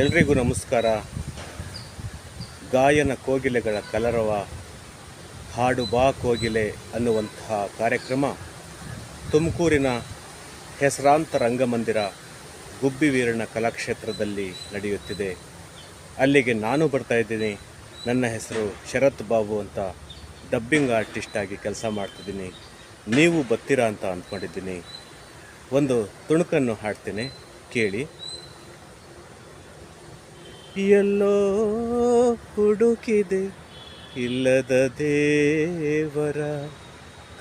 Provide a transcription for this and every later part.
ಎಲ್ರಿಗೂ ನಮಸ್ಕಾರ. ಗಾಯನ ಕೋಗಿಲೆಗಳ ಕಲರವ, ಹಾಡು ಬಾ ಕೋಗಿಲೆ ಅನ್ನುವಂತಹ ಕಾರ್ಯಕ್ರಮ ತುಮಕೂರಿನ ಹೆಸರಾಂತ ರಂಗಮಂದಿರ ಗುಬ್ಬಿ ವೀರಣ್ಣ ಕಲಾಕ್ಷೇತ್ರದಲ್ಲಿ ನಡೆಯುತ್ತಿದೆ. ಅಲ್ಲಿಗೆ ನಾನು ಬರ್ತಾ ಇದ್ದೀನಿ. ನನ್ನ ಹೆಸರು ಶರತ್ ಬಾಬು ಅಂತ ಡಬ್ಬಿಂಗ್ ಆರ್ಟಿಸ್ಟ್ ಆಗಿ ಕೆಲಸ ಮಾಡ್ತಿದ್ದೀನಿ. ನೀವು ಬರ್ತೀರಾ ಅಂತ ಅಂದ್ಕೊಂಡಿದ್ದೀನಿ. ಒಂದು ತುಣುಕನ್ನು ಹಾಡ್ತೀನಿ, ಕೇಳಿ. ಎಲ್ಲೋ ಹುಡುಕಿದೆ ಇಲ್ಲದ ದೇವರ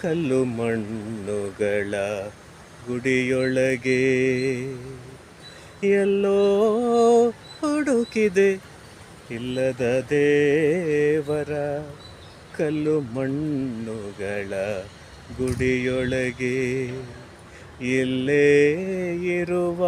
ಕಲ್ಲು ಮಣ್ಣುಗಳ ಗುಡಿಯೊಳಗೆ. ಎಲ್ಲೋ ಹುಡುಕಿದೆ ಇಲ್ಲದ ದೇವರ ಕಲ್ಲು ಮಣ್ಣುಗಳ ಗುಡಿಯೊಳಗೆ. ಇಲ್ಲೇ ಇರುವ